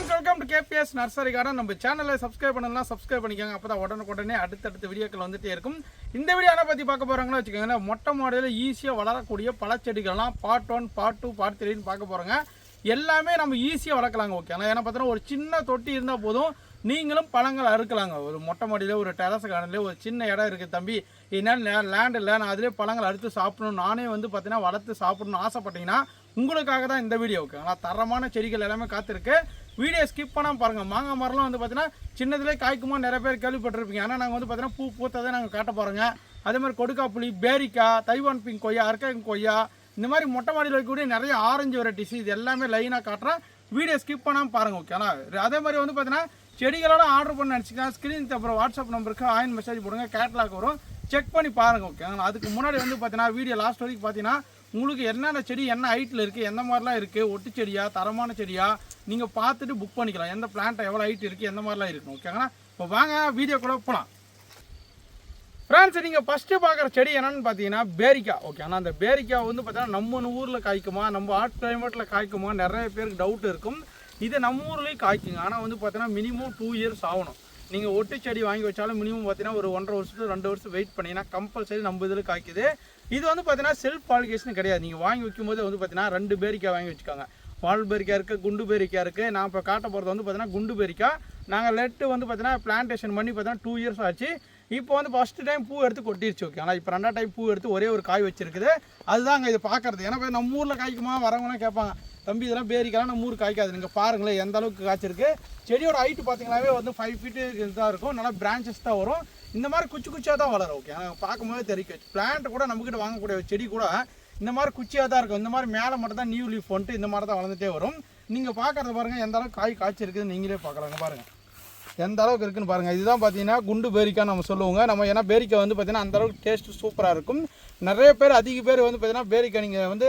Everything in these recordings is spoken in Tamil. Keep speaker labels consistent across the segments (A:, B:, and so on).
A: கேபிஎஸ் நர்சரி கார்டன் நம்ம சேனலை சப்ஸ்கிரைப் பண்ணலாம் சப்ஸ்கிரைப் பண்ணிக்கோங்க. அப்போ தான் உடனுக்குடனே அடுத்தடுத்த வீடியோக்கள் வந்துட்டே இருக்கும். இந்த வீடியோ என்ன பற்றி பார்க்க போகிறாங்களோ வச்சுக்கோங்களேன் மொட்டை மாடியில் ஈஸியாக வளரக்கூடிய பழச்செடிகள்லாம் part one part two part த்ரீன்னு பார்க்க போகிறோங்க எல்லாமே நம்ம ஈஸியாக வளர்க்கலாங்க ஓகே ஆனால் ஏன்னா பார்த்தோன்னா ஒரு சின்ன தொட்டி இருந்தால் போதும் நீங்களும் பழங்கள் அறுக்கலாங்க. ஒரு மொட்டை மாடியில் ஒரு டெரஸ் கார்டன்லேயே ஒரு சின்ன இடம் இருக்குது தம்பி. என்னால் லேண்ட் இல்லை நான் அதிலே பழங்கள் அறுத்து சாப்பிடணும். நானே வந்து பார்த்தீங்கன்னா வளர்த்து சாப்பிடணும்னு ஆசைப்பட்டீங்கன்னா உங்களுக்காக தான் இந்த வீடியோ ஓகே ஆனால் தரமான செடிகள் எல்லாமே காத்திருக்கு. வீடியோ ஸ்கிப் பண்ணாமல் பாருங்கள் மாங்காய் மரம்லாம் வந்து பார்த்தீங்கன்னா சின்னதுலேயே காய்க்குமா நிறைய பேர் கேள்விப்பட்டிருப்பீங்க. ஆனால் நாங்கள் வந்து பார்த்தீங்கன்னா பூ பூத்ததை நாங்கள் காட்ட போகிறோங்க அதே மாதிரி கொடுக்காப்புளி பேரிக்காய் தைவான் பிங் கொய்யா அர்க்கங் கொய்யா இந்த மாதிரி மொட்டை மாடியில் இருக்கக்கூடிய நிறைய ஆரஞ்சு வெரைட்டிஸ் இது எல்லாமே லைனாக காட்டுறேன் வீடியோ ஸ்கிப் பண்ணாமல் பாருங்கள் ஓகேங்களா அதே மாதிரி வந்து பார்த்தீங்கன்னா செடிகளோட ஆர்டர் பண்ண நினச்சிக்கலாம். ஸ்க்ரீன் அப்புறம் வாட்ஸ்அப் நம்பருக்கு ஆயின் மெசேஜ் போடுங்க. கேட்லாக் வரும். செக் பண்ணி பாருங்க ஓகேங்களா அதுக்கு முன்னாடி வந்து பார்த்தீங்கன்னா வீடியோ லாஸ்ட் வரைக்கும் பார்த்தீங்கன்னா உங்களுக்கு என்னென்ன செடி என்ன ஹைட்டில் இருக்குது எந்த மாதிரிலாம் இருக்குது ஒட்டு செடியா தரமான செடியா நீங்கள் பார்த்துட்டு புக் பண்ணிக்கலாம். எந்த பிளான்ட் எவ்வளோ ஹைட் இருக்குது எந்த மாதிரிலாம் இருக்கணும் ஓகேங்களா இப்போ வாங்க வீடியோக்குள்ளே போகலாம் ஃப்ரெண்ட்ஸ் நீங்கள் ஃபஸ்ட்டு பார்க்குற செடி என்னன்னு பார்த்தீங்கன்னா பேரிக்காய் ஓகே ஆனால் அந்த பேரிக்காய் வந்து பார்த்தீங்கன்னா நம்ம ஊரில் காய்க்குமா நம்ம ஹாட் கிளைமேட்டில் காய்க்குமா நிறைய பேருக்கு டவுட் இருக்கும். இது நம்ம ஊர்லேயும் காய்க்குங்க. ஆனால் வந்து பார்த்தீங்கன்னா மினிமம் டூ இயர்ஸ் ஆகணும். நீங்கள் ஒட்டு செடி வாங்கி வச்சாலும் மினிமம் பார்த்தீங்கன்னா ஒரு ஒன்றரை வருஷத்துக்கு ரெண்டு வருஷம் வெயிட் பண்ணிங்கன்னா கம்பல்சரி நம்ம இதில் காய்க்குது. இது வந்து பார்த்தீங்கன்னா செல்ஃப் பாலிகேஷன் கிடையாது. நீங்கள் வாங்கி வைக்கும்போது வந்து பார்த்தீங்கன்னா ரெண்டு பேரிக்காய் வாங்கி வச்சுக்கோங்க. பால் பேரிக்காய் இருக்குது குண்டு பேரிக்காய் இருக்குது நான் இப்போ காட்ட போகிறது வந்து பார்த்தீங்கன்னா குண்டு பேரிக்காய். நாங்கள் லெட்டு வந்து பார்த்தீங்கன்னா பிளான்டேஷன் பண்ணி பார்த்தீங்கன்னா டூ இயர்ஸ் ஆச்சு. இப்போ வந்து ஃபஸ்ட்டு டைம் பூ எடுத்து கொட்டிருச்சு ஓகே ஆனால் இப்போ ரெண்டா டைம் பூ எடுத்து ஒரே ஒரு காய் வச்சிருக்குது. அதுதாங்க இது பார்க்கறது ஏன்னா நம்ம ஊரில் காய்க்குமா? வரவங்களாம் கேட்பாங்க தம்பி இதெல்லாம் பேரிக்கலாம் நம்ம ஊர் காய்க்காது. நீங்கள் பாருங்களேன் எந்த அளவுக்கு காய்ச்சிருக்கு? செடியோட ஹைட்டு பார்த்தீங்கன்னாவே வந்து ஃபைவ் ஃபீட்டு தான் இருக்கும். நல்லா பிரான்ச்சஸ் தான் வரும். இந்த மாதிரி குச்சி குச்சியாக தான் வளரும் ஓகே ஆனால் பார்க்கும்போது தெரியும். பிளான்ட் கூட நம்மக்கிட்ட வாங்கக்கூடிய செடி கூட இந்த மாதிரி குச்சியாக தான் இருக்கும். இந்த மாதிரி மேலே மட்டும் தான் நியூ லீஃப் வந்துட்டு இந்த மாதிரி தான் வளர்ந்துட்டே வரும். நீங்கள் பார்க்குறது பாருங்கள் எந்த அளவுக்கு காய் காய்ச்சிருக்குதுன்னு நீங்களே பார்க்கலாங்க பாருங்கள் எந்த அளவுக்கு இருக்குன்னு பாருங்கள் இதுதான் பார்த்தீங்கன்னா குண்டு பேரிக்காய் நம்ம சொல்லுவோங்க. நம்ம ஏன்னா பேரிக்கா வந்து பார்த்தீங்கன்னா அந்த அளவுக்கு டேஸ்ட்டு சூப்பராக இருக்கும். நிறைய பேர் அதிக பேர் வந்து பார்த்தீங்கன்னா பேரிக்காய் நீங்கள் வந்து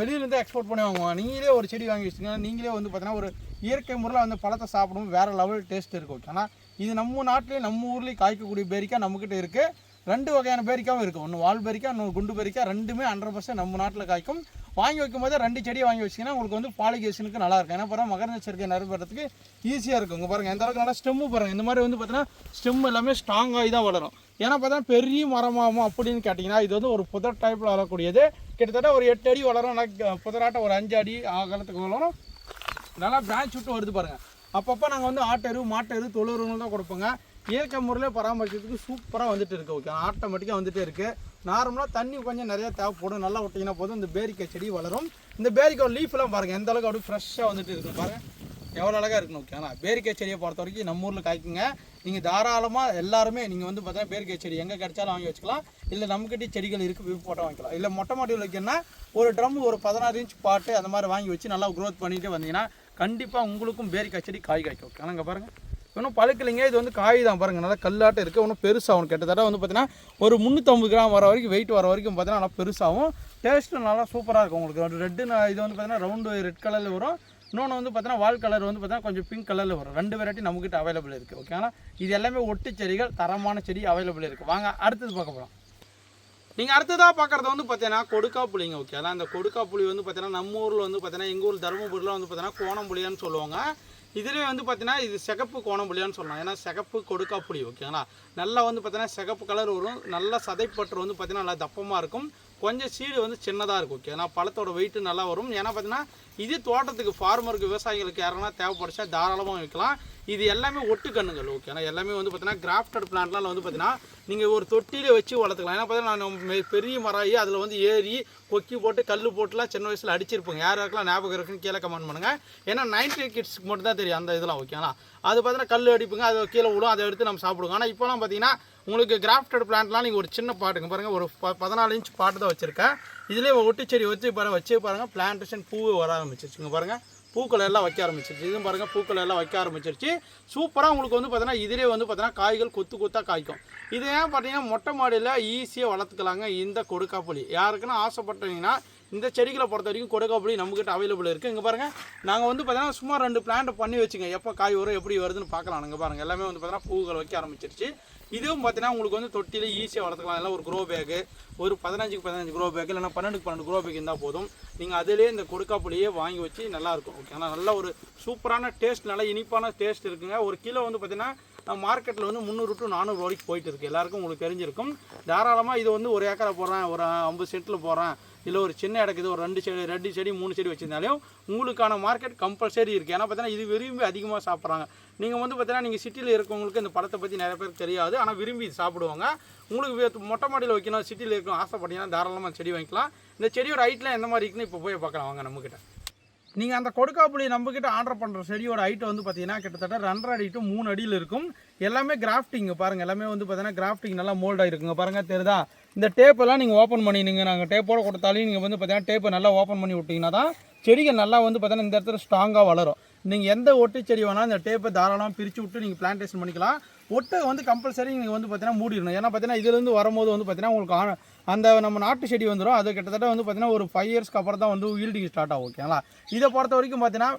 A: வெளியிலேருந்து எக்ஸ்போர்ட் பண்ணி வாங்குவாங்க. நீங்களே ஒரு செடி வாங்கி வச்சுங்க நீங்களே வந்து பார்த்தீங்கன்னா ஒரு இயற்கை முறையில் வந்து பழத்தை சாப்பிடும் வேறு லெவல் டேஸ்ட் இருக்கும் ஓகேனா இது நம்ம நாட்டிலேயே நம்ம ஊர்லேயும் காய்க்கக்கூடிய பேரிக்காய் நம்மக்கிட்ட இருக்குது ரெண்டு வகையான பேரிக்காவும் இருக்கும் ஒன்று வால் பேரிக்காய் இன்னொரு குண்டு பேரிக்காய். ரெண்டுமே ஹண்ட்ரட் பர்சன்ட் நம்ம நாட்டில் காய்க்கும். வாங்கி வைக்கும்போது ரெண்டு செடியை வாங்கி வச்சிங்கன்னா உங்களுக்கு வந்து பாலிகேஷனுக்கு நல்லா இருக்கும். ஏன்னா பாருங்கள் மகரந்த சேர்க்கை நிறைவேறதுக்கு ஈஸியாக இருக்கும். இங்கே பாருங்கள் எந்த அளவுக்கு நல்லா ஸ்டெம்மு பாருங்கள் இந்த மாதிரி வந்து பார்த்தீங்கன்னா ஸ்டெம் எல்லாமே ஸ்ட்ராங்காகி தான் வளரும். ஏன்னா பார்த்தா பெரிய மரமாகும் அப்படின்னு கேட்டிங்கன்னா இது வந்து ஒரு புதர் டைப்பில் வளரக்கூடியது. கிட்டத்தட்ட ஒரு எட்டு அடி வளரும். ஆனால் புதராட்டம் ஒரு அஞ்சு அடி ஆகலத்துக்கு வளரும். நல்லா பிரான்ச் விட்டு வருது பாருங்க. அப்பப்போ நாங்கள் வந்து ஆட்டரு மாட்டெரு தொழுறுங்கள் தான் கொடுப்போங்க. இயற்கை முறையில் பராமரிக்கிறதுக்கு சூப்பராக வந்துட்டு இருக்குது ஓகே ஆட்டோமேட்டிக்காக வந்துட்டே இருக்குது நார்மலாக தண்ணி கொஞ்சம் நிறையா தேவைப்படும். நல்லா விட்டிங்கன்னா போதும். இந்த பேரிக்காய் செடி வளரும். இந்த பேரிக்காய் லீஃப்லாம் பாருங்கள் எந்த அளவுக்கு அப்படியே ஃப்ரெஷ்ஷாக வந்துட்டு இருக்குது பாருங்கள் எவ்வளோ அழகாக இருக்கணும் ஓகே ஆனால் பேரிக்காய் செடியை பொறுத்த வரைக்கும் நம்ம ஊரில் காய்க்குங்க. நீங்கள் தாராளமாக எல்லாருமே நீங்கள் வந்து பார்த்தீங்கன்னா பேரிக்காய் செடி எங்கே கிடைச்சாலும் வாங்கி வச்சுக்கலாம். இல்லை நம்மக்கிட்டே செடிகள் இருக்குது விப்பு போட்டால் வாங்கிக்கலாம். இல்லை மொட்டை மாட்டியில் வைக்கணும்னா ஒரு ட்ரம் ஒரு பதினாறு இன்ச் பாட்டு அந்த மாதிரி வாங்கி வச்சு நல்லா க்ரோத் பண்ணிட்டு வந்தீங்கன்னா கண்டிப்பாக உங்களுக்கும் பேரிக்காய் செடி காய் காய்க்கும். ஓகே ஆனால் பாருங்கள் இன்னும் பழுக்கலைங்க இது வந்து காய் தான் பாருங்கள் நல்லா கல்லாட்டம் இருக்குது இன்னும் பெருசாகும் கிட்டத்தட்ட வந்து பார்த்தீங்கன்னா ஒரு முந்நூற்றம்பது கிராம் வர வரைக்கும் வெயிட் வர வரைக்கும் பார்த்தீங்கன்னா நல்லா பெருசாகும் டேஸ்ட்டும் நல்லா சூப்பராக இருக்கும் உங்களுக்கு. ரெட்டு இது வந்து பார்த்தீங்கன்னா ரவுண்டு ரெட் கலரில் வரும். இன்னொன்று வந்து பார்த்தீங்கன்னா வால் கலர் வந்து பார்த்தீங்கன்னா கொஞ்சம் பிங்க் கலரில் வரும். ரெண்டு வெரைட்டி நம்மக்கிட்ட அவைலபிள் இருக்குது ஓகே ஆனால் இது எல்லாமே ஒட்டு செடிகள் தரமான செடி அவைலபிள் இருக்குது வாங்க அடுத்தது பார்க்க போகிறோம் நீங்கள் அடுத்ததாக பார்க்குறது வந்து பார்த்தீங்கன்னா கொடுக்கா புளிங்க ஓகே அதான் அந்த கொடுக்கா புளி வந்து பார்த்தீங்கன்னா நம்ம ஊரில் வந்து பார்த்தீங்கன்னா எங்கள் ஊர் தருமபுரியில் வந்து பார்த்தீங்கன்னா கோணம்புளியான்னு சொல்லுவாங்க. இதுலேயே வந்து பார்த்தீங்கன்னா இது சிகப்பு கோணம்புளியான்னு சொல்லலாம் ஏன்னா சிகப்பு கொடுக்கா புளி ஓகேங்களா நல்லா வந்து பார்த்தீங்கன்னா சிகப்பு கலர் வரும். நல்லா சதைப்பற்று வந்து பார்த்தீங்கன்னா நல்லா தப்பமாக இருக்கும். கொஞ்சம் சீடு வந்து சின்னதாக இருக்கும் ஓகே ஏன்னா பழத்தோட வெயிட்டு நல்லா வரும். ஏன்னா பார்த்தீங்கன்னா இது தோட்டத்துக்கு ஃபார்மருக்கு விவசாயிகளுக்கு யாருன்னா தேவைப்படுச்சா தாராளமாக வைக்கலாம். இது எல்லாமே ஒட்டு கண்ணுங்கள் ஓகே ஆனால் எல்லாமே வந்து பார்த்தீங்கன்னா கிராஃப்டட் பிளான்ட்லாம் வந்து பார்த்தீங்கன்னா நீங்கள் ஒரு தொட்டியில் வச்சு வளர்த்துக்கலாம். ஏன்னா பார்த்தீங்கன்னா நான் பெரிய மராயி அதில் வந்து ஏறி கொக்கி போட்டு கல் போட்டுலாம் சின்ன வயசில் அடிச்சிருப்போங்க யார் யாருக்கெல்லாம் ஞாபகம் இருக்குன்னு கீழே கமெண்ட் பண்ணுங்கள் ஏன்னா நைன்டி கிட்ஸ்க்கு மட்டும் தான் தெரியும் அந்த இதெல்லாம் ஓகேங்களா அது பார்த்தீங்கன்னா கல் அடிப்புங்க அது கீழே விடும் அதை எடுத்து நம்ம சாப்பிடுவோம். ஆனால் இப்போலாம் பார்த்தீங்கன்னா உங்களுக்கு கிராஃப்டட் பிளான்ட்லாம் நீங்கள் ஒரு சின்ன பாட்டுங்க பாருங்கள் ஒரு ப பதினாலு இன்ச் பாட்டு தான் வச்சுருக்கேன். இதுலேயே ஒட்டு செடி வச்சு பாருங்கள் வச்சு பாருங்கள் பிளான்டேஷன் பூ வர ஆரம்பிச்சிருச்சுங்க பாருங்கள் பூக்கள் எல்லாம் வைக்க ஆரம்பிச்சிருச்சு. இதுவும் பாருங்கள் பூக்கள் எல்லாம் வைக்க ஆரம்பிச்சிருச்சு. சூப்பராக உங்களுக்கு வந்து பார்த்தீங்கன்னா இதிலே வந்து பார்த்தீங்கன்னா காய்கள் கொத்து கொத்தாக காய்க்கும். இது ஏன் பார்த்தீங்கன்னா மொட்டை மாடியில் ஈஸியாக வளர்த்துக்கலாங்க இந்த கொடுக்காப்புளி. யாருக்குன்னா ஆசைப்பட்டீங்கன்னா இந்த செடிகளை பொறுத்த வரைக்கும் கொடுக்காப்புளி நம்மக்கிட்ட அவைலபிள் இருக்குது இங்கே பாருங்கள் நாங்கள் வந்து பார்த்தீங்கன்னா சும்மா ரெண்டு பிளான்ட் பண்ணி வச்சுங்க. எப்போ காய் வரும் எப்படி வருதுன்னு பார்க்கலாம் இங்கே பாருங்கள் எல்லாமே வந்து பார்த்தீங்கன்னா பூக்கள் வைக்க ஆரம்பிச்சிருச்சு. இதுவும் பார்த்தீங்கன்னா உங்களுக்கு வந்து தொட்டியில் ஈஸியாக வளர்த்துக்கலாம். எல்லாம் ஒரு க்ரோ பேக்கு ஒரு பதினஞ்சுக்கு பதினஞ்சு க்ரோ பேக்கு இல்லைனா பன்னெண்டுக்கு பன்னெண்டு க்ரோ பேக் இருந்தால் போதும். நீங்கள் அதிலே இந்த கொடுக்காப்புளியே வாங்கி வச்சு நல்லாயிருக்கும் ஓகேங்களா நல்ல ஒரு சூப்பரான டேஸ்ட் நல்லா இனிப்பான டேஸ்ட் இருக்குங்க. ஒரு கிலோ வந்து பார்த்தீங்கன்னா மார்க்கெட்டில் வந்து முந்நூறு டு நானூறு வரைக்கும் போயிட்டு இருக்கு. எல்லாருக்கும் உங்களுக்கு தெரிஞ்சிருக்கும். தாராளமாக இது வந்து ஒரு ஏக்கரை போடுறேன் ஒரு ஐம்பது சென்ட்டில் போடுறேன். இல்லை ஒரு சின்ன இடக்குது ஒரு ரெண்டு செடி ரெண்டு செடி மூணு செடி வச்சிருந்தாலும் உங்களுக்கான மார்க்கெட் கம்பல்சரி இருக்குது ஏன்னா பார்த்தீங்கன்னா இது விரும்பி அதிகமாக சாப்பிட்றாங்க. நீங்கள் வந்து பார்த்தீங்கன்னா நீங்கள் சிட்டியில் இருக்கவங்களுக்கு இந்த படத்தை பற்றி நிறைய பேருக்கு தெரியாது. ஆனால் விரும்பி சாப்பிடுவாங்க. உங்களுக்கு மொட்டை மாடியில் வைக்கணும் சிட்டியில் இருக்கணும் ஆசைப்பட்டீங்கன்னா தாராளமாக செடி வாங்கிக்கலாம். இந்த செடியோட ஹைட்லாம் எந்த மாதிரி இருக்குன்னு இப்போ போய் பார்க்கலாம் வாங்க நம்மக்கிட்ட நீங்கள் அந்த கொடுக்காப்புளி நம்மக்கிட்ட ஆர்டர் பண்ணுற செடியோட ஹைட் வந்து பார்த்தீங்கன்னா கிட்டத்தட்ட ரெண்டரை அடி டு மூணு அடியில் இருக்கும். எல்லாமே கிராஃப்டிங் பாருங்கள் எல்லாமே வந்து பார்த்தீங்கன்னா கிராஃப்டிங் நல்லா மோல்டாக இருக்குங்க பாருங்கள் தெரியுதா? இந்த டேப்பெல்லாம் நீங்கள் ஓப்பன் பண்ணிடுங்க நாங்கள் டேப்போடு கொடுத்தாலும் நீங்கள் வந்து பார்த்தீங்கன்னா டேப்பை நல்லா ஓப்பன் பண்ணி விட்டிங்கன்னா தான் செடிகள் நல்லா வந்து பார்த்தீங்கன்னா இந்த இடத்துல ஸ்ட்ராங்காக வளரும். நீங்கள் எந்த ஒட்டு செடி வேணாலும் இந்த டேப்பை தாராளமாக பிரித்து விட்டு நீங்கள் பிளான்டேஷன் பண்ணிக்கலாம். ஒட்டை வந்து கம்பல்சரி நீங்கள் வந்து பார்த்தீங்கன்னா மூடிடணும். ஏன்னா பார்த்தீங்கன்னா இதுலேருந்து வரும்போது வந்து பார்த்தீங்கன்னா உங்களுக்கு அந்த நம்ம நாட்டு செடி வந்துடும் அது கிட்டத்தட்ட வந்து பார்த்தீங்கன்னா ஒரு ஃபைவ் இயர்ஸ்க்கு அப்புறம் தான் வந்து ஈல்டிங் ஸ்டார்ட் ஆகும் ஓகேங்களா இதை பொறுத்த வரைக்கும் பார்த்தீங்கன்னா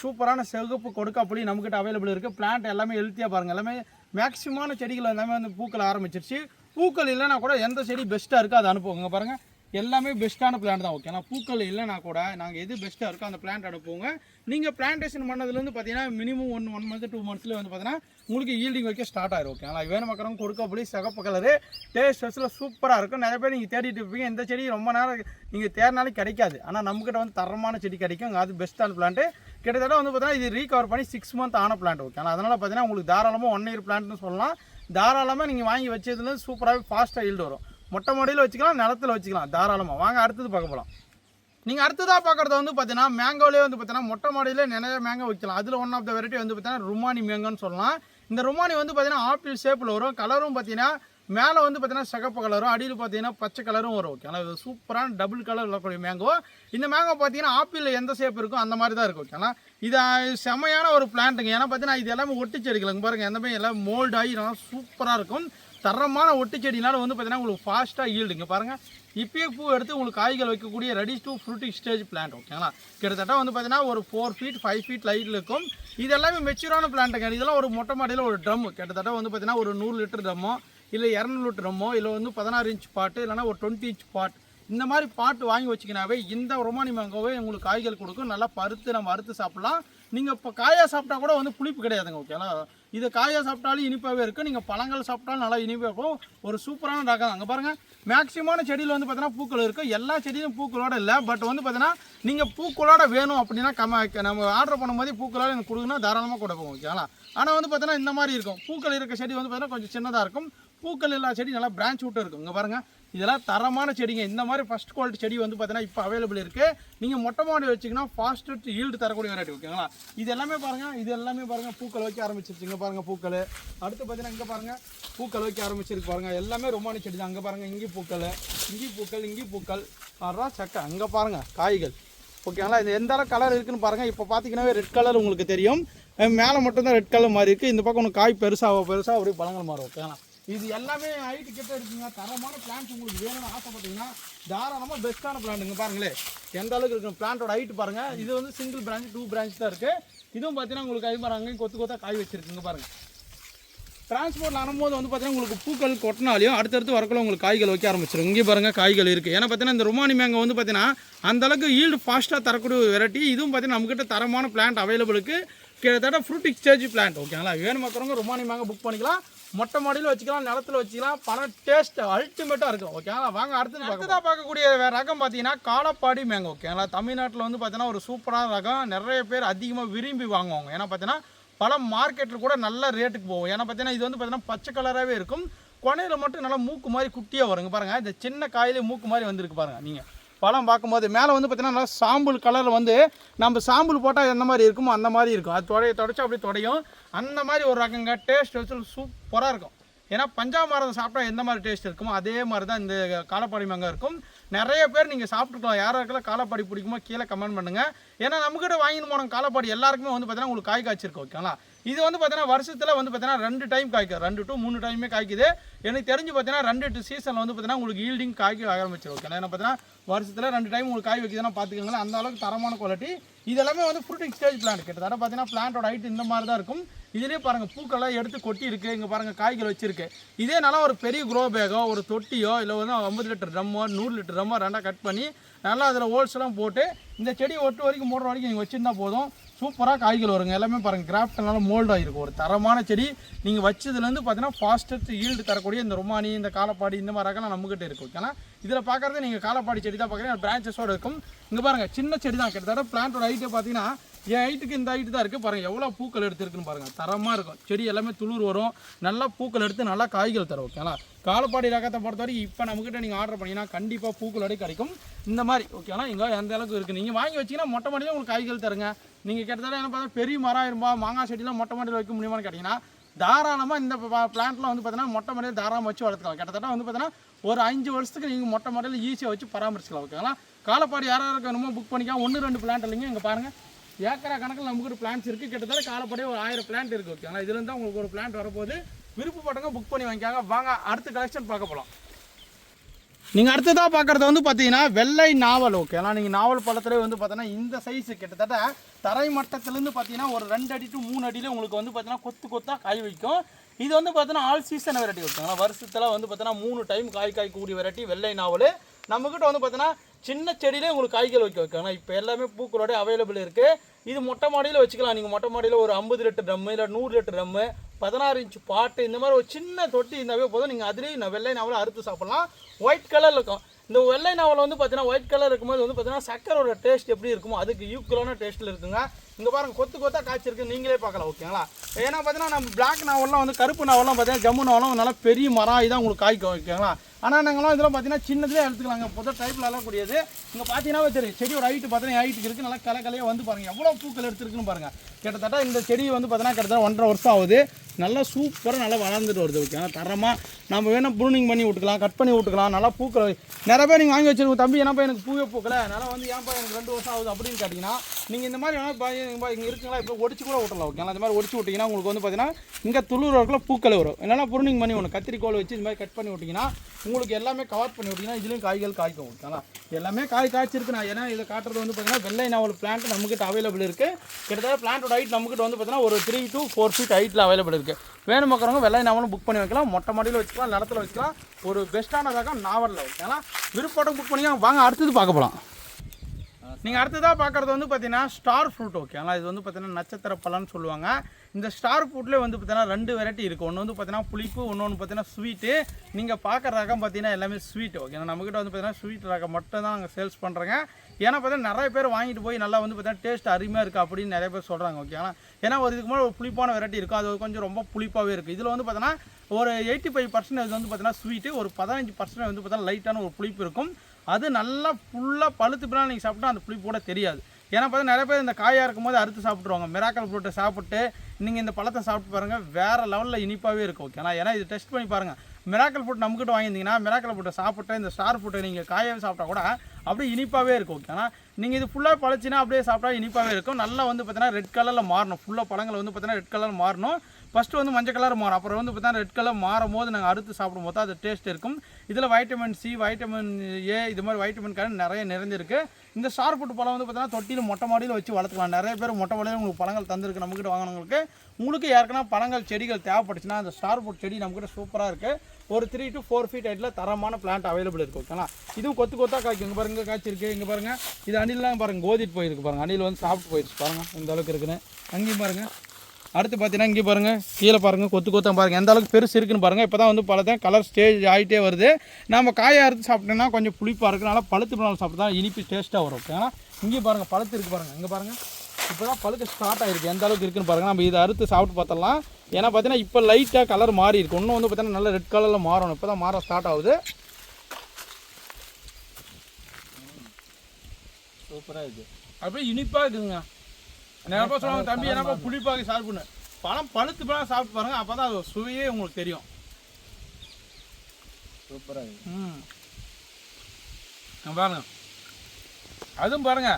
A: சூப்பரான செகுப்பு கொடுக்காப்புளி நம்மக்கிட்ட அவைலபிள் இருக்குது பிளான்ட் எல்லாமே ஹெல்த்தியாக பாருங்கள் எல்லாமே மேக்ஸிமான செடிகள் எல்லாமே வந்து பூக்கள் ஆரம்பிச்சிருச்சு. பூக்கள் இல்லைனா கூட எந்த செடி பெஸ்ட்டாக இருக்கோ அதை அனுப்புவோங்க பாருங்கள் எல்லாமே பெஸ்ட்டான பிளான்ட் தான். ஓகே ஆனால் பூக்கள் இல்லைனா கூட நாங்கள் எது பெஸ்ட்டாக இருக்கோ அந்த பிளான்ட் அனுப்புவோங்க. நீங்கள் பிளான்டேஷன் பண்ணதுலேருந்து பார்த்தீங்கன்னா minimum one one month two மந்த்ஸ்லேயே வந்து பார்த்தீங்கன்னா உங்களுக்கு ஈல்டிங் வைக்க ஸ்டார்ட் ஆயிரும். ஆனால் வேணும் மக்களும் கொடுக்கபடி சிகப்பு கலரு டேஸ்ட் வச்சில் சூப்பராக இருக்கும். நிறைய பேர் நீங்கள் தேடிட்டு இருப்பீங்க. இந்த செடி ரொம்ப நேரம் நீங்கள் தேடினாலும் கிடைக்காது. ஆனால் நம்மக்கிட்ட வந்து தரமான செடி கிடைக்கும். அது பெஸ்ட்டான பிளான்ட்டு கிட்டத்தட்ட வந்து பார்த்தீங்கன்னா இது ரீகவர் பண்ணி சிக்ஸ் மந்த் ஆன பிளான்ட் ஓகேங்களா அதனால் பார்த்தீங்கன்னா உங்களுக்கு தாராளமாக ஒன் இயர் பிளான்ட்னு சொல்லலாம். தாராளமாக நீங்கள் வாங்கி வச்சதுலேருந்து சூப்பராகவே ஃபாஸ்ட்டாக ஈல்டு வரும். மொட்டை மாடியில் வச்சுக்கலாம் நிலத்துல வச்சுக்கலாம். தாராளமாக வாங்க அடுத்தது பார்க்க போகலாம் நீங்கள் அடுத்ததாக பார்க்குறது வந்து பார்த்தீங்கன்னா மேங்கோலேயே வந்து பார்த்தீங்கன்னா மொட்டை மாடியிலே நிறைய மேங்கோ வைக்கலாம். அதில் ஒன் ஆஃப் த வெரைட்டி வந்து பார்த்தீங்கன்னா ருமானி மேங்கோன்னு சொல்லலாம். இந்த ருமானி வந்து பார்த்தீங்கன்னா ஆப்பிள் ஷேப்பில் வரும். கலரும் பார்த்தீங்கன்னா மேலே வந்து பார்த்தீங்கன்னா சிகப்பு கலரும் அடியில் பார்த்தீங்கன்னா பச்சை கலரும் வரும் ஓகே இது சூப்பரான டபுள் கலர் இருக்கக்கூடிய மேங்கோ இந்த மேங்கோ பார்த்தீங்கன்னா ஆப்பிள் எந்த ஷேப் இருக்கோ அந்த மாதிரி தான் இருக்கும் ஓகேங்களா இது செமையான ஒரு பிளான்ட்டுங்க ஏன்னா பார்த்தீங்கன்னா இது எல்லாமே ஒட்டி செடிகளுங்க எந்த மாதிரி எல்லாம் மோல்டு ஆகி நல்லா சூப்பராக இருக்கும். தரமான ஒட்டு செடினால வந்து பார்த்தீங்கன்னா உங்களுக்கு ஃபாஸ்ட்டாக ஈல்டுங்க பாருங்கள் இப்பயே பூ எடுத்து உங்களுக்கு காய்கள் வைக்கக்கூடிய ready to fruiting stage plant ஓகேங்களா கிட்டத்தட்ட வந்து பார்த்தீங்கன்னா ஒரு ஃபோர் ஃபீட் ஃபைவ் ஃபீட் லைட்டில் இருக்கும். இது எல்லாமே மெச்சூரான பிளான்ட்டுங்க இதெல்லாம் ஒரு மொட்டை மாடியில் ஒரு ட்ரம் கிட்டத்தட்ட வந்து பார்த்தீங்கன்னா ஒரு நூறு லிட்டர் ட்ரம்மோ இல்லை இரநூறு ட்ரம்மோ இல்லை வந்து பதினாறு இன்ச் பாட்டு இல்லைனா ஒரு டுவெண்ட்டி இன்ச் பாட் இந்த மாதிரி பாட்டு வாங்கி வச்சிங்கனாவே இந்த ரொமானி மேங்கோவே உங்களுக்கு காய்கள் கொடுக்கும். நல்லா பருத்து நம்ம அறுத்து சாப்பிட்லாம். நீங்கள் இப்போ காயாக சாப்பிட்டா கூட வந்து புளிப்பு கிடையாதுங்க ஓகேங்களா இது காயாக சாப்பிட்டாலும் இனிப்பாகவே இருக்கும் நீங்கள் பழங்கள் சாப்பிட்டாலும் நல்லா இனிப்பாக இருக்கும். ஒரு சூப்பரான ரகம். அங்கே பாருங்கள் மேக்ஸிமான செடியில் வந்து பார்த்தீங்கன்னா பூக்கள் இருக்கும் எல்லா செடியிலும் பூக்களோட இல்லை பட் வந்து பார்த்தீங்கன்னா நீங்கள் பூக்களோட வேணும் அப்படின்னா கம நம்ம ஆர்டர் பண்ணும்போதே பூக்களோட எனக்கு கொடுக்குன்னா தாராளமாக கொடுப்போம் ஓகேங்களா ஆனால் வந்து பார்த்தீங்கன்னா இந்த மாதிரி இருக்கும். பூக்கள் இருக்க செடி வந்து பார்த்தீங்கன்னா கொஞ்சம் சின்னதாக இருக்கும். பூக்கள் எல்லா செடி நல்லா பிரான்ச் விட்டு இருக்கும் இங்கே பாருங்கள் இதெல்லாம் தரமான செடிங்க. இந்த மாதிரி ஃபஸ்ட் குவாலிட்டி செடி வந்து பார்த்தீங்கன்னா இப்போ அவைலபிள் இருக்குது நீங்கள் மொட்டை மாடி வச்சிங்கன்னா ஃபாஸ்ட் ஈல்டு தரக்கூடிய வெரைட்டி ஓகேங்களா இது எல்லாமே பாருங்கள் இது எல்லாமே பாருங்கள் பூக்கள் வைக்க ஆரம்பிச்சிருச்சுங்க பாருங்கள் பூக்கள். அடுத்து பார்த்தீங்கன்னா இங்கே பாருங்கள் பூக்கள் வைக்க ஆரம்பிச்சிருக்கு பாருங்கள் எல்லாமே ரொமானி செடி தான். அங்கே பாருங்கள் இங்கி பூக்கள் இங்கி பூக்கள் இங்கி பூக்கள். அதான் சக்கை. அங்கே பாருங்கள் காய்கள். ஓகேங்களா இது எந்த அளவு கலர் இருக்குன்னு பாருங்கள் இப்போ பார்த்தீங்கன்னா ரெட் கலர் உங்களுக்கு தெரியும். மேலே மட்டும்தான் ரெட் கலர் மாதிரி இருக்குது இந்த பக்கம் ஒன்று காய் பெருசாக பெருசாக அப்படியே பழங்கள் மாறும். ஓகேங்களா இது எல்லாமே ஹைட்டு கிட்ட இருக்குங்க. தரமான பிளான்ட் உங்களுக்கு வேணும்னு ஆசைப்பட்டீங்கன்னா தாராளமாக பெஸ்ட்டான பிளான்ட்டுங்க பாருங்களேன். எந்த அளவுக்கு இருக்கும்? பிளான்ட்டோட ஹைட்டு பாருங்கள் இது வந்து சிங்கிள் பிரான்ச் டூ பிரான்ச் தான் இருக்குது இதுவும் பார்த்தீங்கன்னா உங்களுக்கு அது மாதிரி அங்கேயும் கொத்து கொத்தாக காய் வச்சிருக்குங்க பாருங்கள் டிரான்ஸ்போர்ட்டில் அனும்போது வந்து பார்த்தீங்கன்னா உங்களுக்கு பூக்கள் கொட்டினாலையும் அடுத்தடுத்து வரக்குள்ள உங்களுக்கு காய்கள் வைக்க ஆரம்பிச்சிடும் இங்கே பாருங்கள் காய்கள் இருக்குது ஏன்னா பார்த்தீங்கன்னா இந்த ருமானி மேங்கோ வந்து பார்த்தீங்கன்னா அந்த அளவுக்கு ஈல்டு ஃபாஸ்ட்டாக தரக்கூடிய வெரைட்டி இதுவும் பார்த்தீங்கன்னா நம்மக்கிட்ட தரமான பிளான்ட் அவைலபிளுக்கு கிட்டத்தட்ட ஃப்ரூட்டிக் ஸ்டேஜ் பிளான்ட் ஓகேங்களா வேணும் மக்கறவங்க ருமானி மேங்கோ புக் பண்ணிக்கலாம். மொட்டை மாடியில் வச்சுக்கலாம் நிலத்துல வச்சுக்கலாம். பணம் டேஸ்ட் அல்டிமேட்டாக இருக்கும். ஓகேங்களா வாங்க அடுத்தது அடுத்ததாக பார்க்கக்கூடிய ரகம் பார்த்தீங்கன்னா காலப்பாடி மேங்கோ ஓகேங்களா தமிழ்நாட்டில் வந்து பார்த்தீங்கன்னா ஒரு சூப்பரான ரகம். நிறைய பேர் அதிகமாக விரும்பி வாங்குவாங்க. ஏன்னா பார்த்தீங்கன்னா பழம் மார்க்கெட்டில் கூட நல்ல ரேட்டுக்கு போகும். ஏன்னா பார்த்தீங்கன்னா இது வந்து பார்த்தீங்கன்னா பச்சை கலராகவே இருக்கும். கொனையில் மட்டும் நல்லா மூக்கு மாதிரி குட்டியாக வருங்க. பாருங்கள் இந்த சின்ன காயிலே மூக்கு மாதிரி வந்திருக்கு பாருங்கள் நீங்கள் பழம் பார்க்கும்போது மேலே வந்து பார்த்தீங்கன்னா நல்லா சாம்பல் கலரில் வந்து நம்ம சாம்பல் போட்டால் எந்த மாதிரி இருக்குமோ அந்த மாதிரி இருக்கும். அது தொடைய தொடச்சா அப்படியே தொடையும். அந்த மாதிரி ஒரு ரகங்க டேஸ்ட் வச்சு சூப்பராக இருக்கும். ஏன்னா பஞ்சாமரம் சாப்பிட்டா எந்த மாதிரி டேஸ்ட் இருக்குமோ அதே மாதிரி தான் இந்த காலப்பாடி மாங்காய் இருக்கும். நிறைய பேர் நீங்கள் சாப்பிட்டுக்கலாம். யாராருக்கெல்லாம் காலப்பாடி பிடிக்குமோ கீழே கமெண்ட் பண்ணுங்கள் ஏன்னா நம்மக்கிட்ட வாங்கிட்டு போன காலப்பாடி எல்லாருக்குமே வந்து பார்த்தீங்கன்னா உங்களுக்கு காய் காய்ச்சிருக்கு ஓகேங்களா இது வந்து பார்த்தீங்கன்னா வருஷத்தில் வந்து பார்த்தீங்கன்னா ரெண்டு டைம் காய்க்கும். ரெண்டு டு மூணு டைமே காய்க்குது. எனக்கு தெரிஞ்சு பார்த்தீங்கன்னா ரெண்டு டு சீசனில் வந்து பார்த்தீங்கன்னா உங்களுக்கு ஈல்டிங் காய்க்க ஆரம்பிச்சிடும் ஓகே ஏன்னா பார்த்தீங்கன்னா வருஷத்தில் ரெண்டு டைம் உங்களுக்கு காய் வைக்குதுன்னா பார்த்துக்கோங்களேன் அந்த அளவுக்கு தரமான குவாலிட்டி இது எல்லாமே வந்து ஃப்ரூட்டிங் ஸ்டேஜ் பிளான்ட் கிட்டத்தட்ட பார்த்தீங்கன்னா பிளான்ட்டோட ஹைட் இந்த மாதிரி தான் இருக்கும். இதுலேயே பாருங்கள் பூக்கள்லாம் எடுத்து கொட்டி இருக்குது இங்கே பாருங்கள் காய்கள் வச்சுருக்கு. இதே நல்லா ஒரு பெரிய குரோ பேக்கோ ஒரு தொட்டியோ இல்லை வந்து ஐம்பது லிட்டர் ட்ரம்மோ நூறு லிட்டர் ட்ரம்மோ ரெண்டாக கட் பண்ணி நல்லா அதில் ஹோல்ஸ்லாம் போட்டு இந்த செடி ஒட்டு வரைக்கும் மூடுற வரைக்கும் நீங்கள் வச்சுருந்தா போதும். சூப்பராக காய்கள் வருங்க. எல்லாமே பாருங்கள் கிராஃப்ட்னால மோல்ட் ஆகிருக்கும் ஒரு தரமான செடி. நீங்கள் வச்சதுலேருந்து பார்த்தீங்கன்னா ஃபாஸ்டஸ்ட் ஈல்டு தரக்கூடிய இந்த ரொமானி இந்த காலப்பாடி இந்த மாதிரி ரகம்லாம் நம்மகிட்ட இருக்கும் ஏன்னா இதில் பார்க்குறது நீங்கள் காலப்பாடி செடி தான் பார்க்குறீங்க பிரான்ச்சஸோடு இருக்கும். இங்கே பாருங்கள் சின்ன செடி தான். கிட்டத்தட்ட பிளான்ட்டோட ஹைட்டை பார்த்தீங்கன்னா என் ஹைட்டுக்கு இந்த ஹைட்டு தான் இருக்குது பாருங்கள் எவ்வளோ பூக்கள் எடுத்துருக்குன்னு பாருங்கள் தரமாக இருக்கும். செடி எல்லாமே துளிர் வரும். நல்லா பூக்கள் எடுத்து நல்லா காய்கள் தரும் ஓகேங்களா காலப்பாடி ரகத்தை பொறுத்த வரைக்கும் இப்போ நம்மக்கிட்ட நீங்கள் ஆர்டர் பண்ணிங்கன்னா கண்டிப்பாக பூக்களோட கிடைக்கும். இந்த மாதிரி ஓகேனா இங்கே எந்த அளவுக்கு இருக்குது நீங்கள் வாங்கி வச்சிங்கன்னா மொட்டை மாடியில் உங்களுக்கு காய்கள் தருங்க. நீங்கள் கிட்டத்தட்ட என்ன பார்த்தா பெரிய மரம் இருப்பா மாங்காய் செடியெலாம் மொட்டை மாடியில் வைக்க முடியுமான்னு கேட்டிங்கன்னா தாராளமாக இந்த பிளான்ட்லாம் வந்து பார்த்தீங்கன்னா மொட்டை மாடியில் தாராளமாக வச்சு வளர்த்துக்கலாம். கிட்டத்தட்ட வந்து பார்த்தீங்கன்னா ஒரு அஞ்சு வருஷத்துக்கு நீங்கள் மொட்டை மாடியில் ஈஸியாக வச்சு பராமரிச்சுக்கலாம் ஓகேங்களா காலப்பாடி யார் யாருக்கு வேணுமோ புக் பண்ணிக்கலாம். ஒன்று ரெண்டு பிளான்ட் இல்லைங்க இங்கே பாருங்கள் ஏக்கரா கணக்கில் நமக்கு பிளான்ஸ் இருக்குது கிட்டத்தட்ட காலப்படியே ஒரு ஆயிரம் பிளான்ட் இருக்குது ஓகேங்களா இதுலேருந்து உங்களுக்கு ஒரு பிளான்ட் வரப்போகுது. விருப்பப்பட்டவங்க புக் பண்ணி வாங்கிக்காங்க. வாங்க அடுத்த கலெக்ஷன் பார்க்க போகலாம் நீங்கள் அடுத்ததாக பார்க்குறது வந்து பார்த்தீங்கன்னா வெள்ளை நாவல் ஓகேங்களா நீங்கள் நாவல் பழத்துலேயே வந்து பார்த்தீங்கன்னா இந்த சைஸு கிட்டத்தட்ட தரை மட்டத்துலேருந்து பார்த்தீங்கன்னா ஒரு ரெண்டு அடி டு மூணு அடியில் உங்களுக்கு வந்து பார்த்தீங்கன்னா கொத்து கொத்தாக காய் வைக்கும். இது வந்து பார்த்தீங்கன்னா ஆல் சீசன் வெரைட்டி ஓகேங்களா வருஷத்தில் வந்து பார்த்தீங்கன்னா மூணு டைம் காய் காய் கூடிய வெரைட்டி வெள்ளை நாவல். நம்மக்கிட்ட வந்து பார்த்தீங்கன்னா சின்ன செடியிலே உங்களுக்கு காய்கள் வைக்க வைக்காங்க இப்போ எல்லாமே பூக்களோட அவைலபிள் இருக்குது இது மொட்டை மாடியில் வச்சுக்கலாம். நீங்கள் மொட்டை மாடியில் ஒரு ஐம்பது லிட்டர் ட்ரம்மு இல்லை நூறு லிட்டர் ட்ரம்மு பதினாறு இன்ச் பாட்டு இந்த மாதிரி ஒரு சின்ன தொட்டி இருந்தாவே போதும். நீங்கள் அதுலேயும் நான் வெள்ளை நாவலை அறுத்து சாப்பிட்லாம். ஒயிட் கலர் இருக்கும். இந்த வெள்ளை நாவல் வந்து பார்த்தீங்கன்னா ஒயிட் கலர் இருக்கும்போது வந்து பார்த்தீங்கன்னா சக்கரோட டேஸ்ட் எப்படி இருக்குமோ அதுக்கு ஈக்குவலான டேஸ்ட்டில் இருக்குங்க. இங்கே பாருங்கள் கொத்து கொத்தாக காய்ச்சிருக்கு. நீங்களே பார்க்கலாம் ஓகேங்களா? ஏன்னா பார்த்தீங்கன்னா நம்ம பிளாக் நாவல்லாம் வந்து கருப்பு நாவல்லாம் பார்த்தீங்கன்னா ஜம்மு நாவலாம் நல்லா பெரிய மரம் இதான் உங்களுக்கு காய்க்கும் ஓகேங்களா? ஆனால் நாங்களாம் இதெல்லாம் பார்த்தீங்கன்னா சின்னதுலேயே எடுத்துக்கலாங்க. புது டைப்லலாம் கூடியது. இங்கே பார்த்தீங்கன்னா தெரியும் செடியோட ஹைட்டு பார்த்தீங்கன்னா ஹைட்டுக்கு இருக்குது நல்லா கலை கலையாக வந்து பாருங்கள் எவ்வளோ பூக்கள் எடுத்துருக்குன்னு பாருங்கள் கிட்டத்தட்ட இந்த செடி வந்து பார்த்தீங்கன்னா கிட்டத்தட்ட ஒன்றரை வருஷம் ஆகுது. நல்லா சூப்பராக நல்லா வளர்ந்துட்டு வருது ஓகே தரமாக நம்ம வேணால் ப்ரூனிங் பண்ணி விட்டுக்கலாம் கட் பண்ணி விட்டுக்கலாம். நல்லா பூக்கள் நிறைய பேர் நீங்கள் வாங்கி வச்சிருக்கோம் தம்பி என்னப்பா எனக்கு பூவே பூக்கலை? அதனால் வந்து ஏன்ப்பா எனக்கு ரெண்டு வருஷம் ஆகுது அப்படின்னு கேட்டிங்கன்னா நீங்கள் இந்த மாதிரி வேணால் இங்கே இருக்குங்களா? இப்போ ஒடிச்சு கூட விட்டலாம் ஓகேங்களா இந்த மாதிரி ஒடிச்சு விட்டிங்கன்னா உங்களுக்கு வந்து பார்த்தீங்கன்னா இங்கே துளுர் வரக்குள்ள பூக்கள் வரும். என்னென்னா புருனிங் பண்ணி ஒன்று கத்திரிக்கோல் வச்சு இந்த மாதிரி கட் பண்ணி விட்டிங்கன்னா உங்களுக்கு எல்லாமே கவர் பண்ணி விட்டிங்கன்னா இதுலேயும் காய்கள் காய்க்கும் ஓகேங்களா எல்லாமே காய் காய்ச்சிருக்கு நான் ஏன்னா இதை காட்டுறது வந்து பார்த்தீங்கன்னா வெள்ளை நாவல் பிளான்ட் நம்மக்கிட்ட அவைலபிள் இருக்குது கிட்டத்தட்ட பிளான்ட்டோட ஹைட் நம்மகிட்ட வந்து பார்த்தீங்கன்னா ஒரு த்ரீ டு ஃபோர் ஃபீட் ஹைட்டில் அவைலபிள் இருக்குது வேணும் பார்க்குறவங்க வெள்ளை நாவலும் புக் பண்ணி வைக்கலாம். மொட்டை மாடியில் வச்சுக்கலாம் நிலத்தில் வச்சுக்கலாம். ஒரு பெஸ்ட்டான ரகம் நாவலில் ஓகேங்களா விருப்பம் புக் பண்ணிக்கலாம். வாங்க அடுத்தது பார்க்க போகலாம் நீங்கள் அடுத்ததாக பார்க்குறது வந்து பார்த்தீங்கன்னா ஸ்டார் ஃப்ரூட் ஓகேங்களா இது வந்து பார்த்தீங்கன்னா நட்சத்திர பழம்னு சொல்லுவாங்க. இந்த ஸ்டார் ஃப்ரூட்லேயே வந்து பார்த்தீங்கன்னா ரெண்டு வெரைட்டி இருக்குது ஒன்று வந்து பார்த்தீங்கன்னா புளிப்பு ஒன்று ஒன்று பார்த்தீங்கன்னா ஸ்வீட்டு நீங்கள் பார்க்குற ரகம் பார்த்தீங்கன்னா எல்லாமே ஸ்வீட் ஓகே நம்மக்கிட்ட வந்து பார்த்தீங்கன்னா ஸ்வீட் ரகம் மட்டும் தான் நாங்கள் சேல்ஸ் பண்ணுறோங்க ஏன்னா பார்த்தீங்கன்னா நிறைய பேர் வாங்கிட்டு போய் நல்லா வந்து பார்த்தீங்கன்னா டேஸ்ட் அருமையாக இருக்குது அப்படின்னு நிறைய பேர் சொல்கிறாங்க ஓகேங்களா ஏன்னா ஒரு இதுக்கு மேலே ஒரு புளிப்பான வெரைட்டி இருக்கும் அது கொஞ்சம் ரொம்ப புளிப்பாகவே இருக்குது இதில் வந்து பார்த்தீங்கன்னா ஒரு எயிட்டி ஃபைவ் பர்சன்டேஜ் வந்து பார்த்தீங்கன்னா ஸ்வீட்டு ஒரு பதினஞ்சு பர்சன்டேஜ் வந்து பார்த்தீங்கன்னா லைட்டான ஒரு புளிப்பு இருக்கும். அது நல்லா ஃபுல்லாக பழுத்து பின்னால் நீங்கள் சாப்பிட்டா அந்த புளிப்பு கூட தெரியாது. ஏன்னா பார்த்தா நிறைய பேர் இந்த காயாக இருக்கும் போது அறுத்து சாப்பிட்ருவாங்க மிராக்கல் ஃப்ரூட்டை சாப்பிட்டு நீங்கள் இந்த பழத்தை சாப்பிட்டு பாருங்கள் வேறு லெவலில் இனிப்பாகவே இருக்கும் ஓகேனா ஏன்னா இது டெஸ்ட் பண்ணி பாருங்கள் மிராக்கல் ஃபுட் நம்மக்கிட்ட வாங்கியிருந்தீங்கன்னா மிராக்கல் ஃபுட்டை சாப்பிட்டு இந்த ஸ்டார் ஃபுட்டை நீங்கள் காயவே சாப்பிட்டா கூட அப்படியே இனிப்பாகவே இருக்கும் ஓகேனா நீங்கள் இது ஃபுல்லாக பழச்சினா அப்படியே சாப்பிட்டா இனிப்பாகவே இருக்கும். நல்லா வந்து பார்த்தீங்கன்னா ரெட் கலரில் மாறணும். ஃபுல்லாக பழங்கள் வந்து பார்த்தீங்கன்னா ரெட் கலர் மாறணும். ஃபஸ்ட்டு வந்து மஞ்சள் கலர் மாறும் அப்புறம் வந்து பார்த்தீங்கன்னா ரெட் கலர் மாறும் போது நாங்கள் அறுத்து சாப்பிடும் போது அது டேஸ்ட் இருக்கும். இதில் வைட்டமின் சி வைட்டமின் ஏ இது மாதிரி வைட்டமின் கலர் நிறைய நிறைஞ்சிருக்கு இந்த ஸ்டார் பழம் வந்து பார்த்தீங்கன்னா தொட்டியில் மொட்டை மாடியில் வச்சு வளர்த்துக்கலாம். நிறைய பேர் மொட்டை மாடியில் உங்களுக்கு பழங்கள் தந்திருக்கு நம்மக்கிட்ட வாங்கினவங்களுக்கு. உங்களுக்கு ஏற்கனவே பழங்கள் செடிகள் தேவைப்பட்டுச்சுன்னா அந்த ஸ்டார் ஃபுட் செடி நம்மக்கிட்ட சூப்பராக இருக்குது ஒரு த்ரீ டு ஃபோர் ஃபீட் ஹைட்டில் தரமான பிளான்ட் அவைலபிள் இருக்குது ஓகேங்களா இதுவும் கொத்து கொத்தாக காய்க்கும். இங்கே பாருங்க காய்ச்சிருக்கு இங்கே பாருங்கள் இது அணிலாம் பாருங்கள் கோதிட்டு போயிருக்கு பாருங்கள் அணில் வந்து சாப்பிட்டு போயிடுச்சு பாருங்கள் இந்த அளவுக்கு இருக்குன்னு. அங்கேயும் பாருங்கள் அடுத்து பார்த்தீங்கன்னா இங்கே பாருங்கள் கீழே பாருங்கள் கொத்து கொத்தம் பாருங்கள் எந்த அளவுக்கு பெருசு இருக்குன்னு பாருங்கள் இப்போ தான் வந்து பழத்தான் கலர் ஸ்டேஜ் ஆகிட்டே வருது. நம்ம காயை அறுத்து சாப்பிட்டோம்னா கொஞ்சம் புளிப்பாக இருக்கனால பழுத்து பழம் சாப்பிட்டா இனிப்பு டேஸ்ட்டாக வரும் ஓகேங்களா இங்கே பாருங்கள் பழுத்து இருக்குது பாருங்கள் இங்கே பாருங்கள் இப்போ தான் பழுக்க ஸ்டார்ட் ஆகிருக்கு எந்த அளவுக்கு இருக்குன்னு பாருங்கள் நம்ம இதை அறுத்து சாப்பிட்டு பார்த்தலாம் ஏன்னா பார்த்தீங்கன்னா இப்போ லைட்டாக கலர் மாறி இருக்கு. இன்னும் வந்து பார்த்தீங்கன்னா நல்ல ரெட் கலரில் மாறணும். இப்போ தான் மாற ஸ்டார்ட் ஆகுது.
B: சூப்பராக இருக்குது
A: அப்படியே இனிப்பாக இருக்குதுங்க. பேர் சொல்லுவாங்க தம்பி? என்னப்பா புளிப்பாக சாப்பிடுன்னு. பழம் பழுத்து பழம் சாப்பிட்டு பாருங்க. அப்போ தான் அது சுவையே உங்களுக்கு தெரியும்.
B: சூப்பராக
A: ம். பாருங்க. அதுவும் பாருங்க.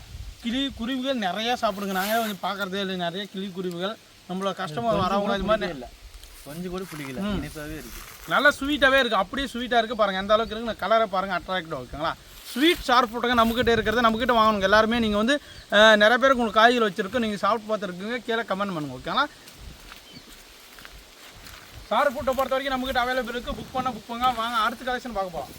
A: கிளி குருவிகள் நிறைய சாப்பிடுங்க. நாங்களே வந்து பார்க்குறதே இல்லை. நிறைய கிளி குருவிகள் நம்மளோட கஸ்டமர் வரவங்க இது மாதிரி
B: இல்லை கொஞ்சம் கூட பிடிக்கல. இனிப்பாகவே இருக்கு.
A: நல்லா ஸ்வீட்டாகவே இருக்குது அப்படியே ஸ்வீட்டாக இருக்குது பாருங்கள் எந்த அளவுக்கு இருக்குது கலரை பாருங்கள் அட்ராக்டிவ் ஓகேங்களா ஸ்வீட் ஷார்ப் ஃப்ரூட்டுங்க நம்மக்கிட்ட இருக்கிறத நம்மக்கிட்ட வாங்கணுங்க. எல்லாருமே நீங்கள் வந்து நிறைய பேருக்கு உங்களுக்கு காய்கள் வச்சுருக்கு நீங்கள் சாப்பிட்டு பார்த்துருக்கீங்க. கீழே கமெண்ட் பண்ணுங்க ஓகேங்களா ஷார்ப் ஃப்ரூட்டை பொறுத்த வரைக்கும் நம்மக்கிட்ட அவைலபிள் இருக்குது புக் பண்ண புக் பண்ணுங்க. வாங்க அடுத்த கலெக்ஷன் பார்க்க போகிறோம்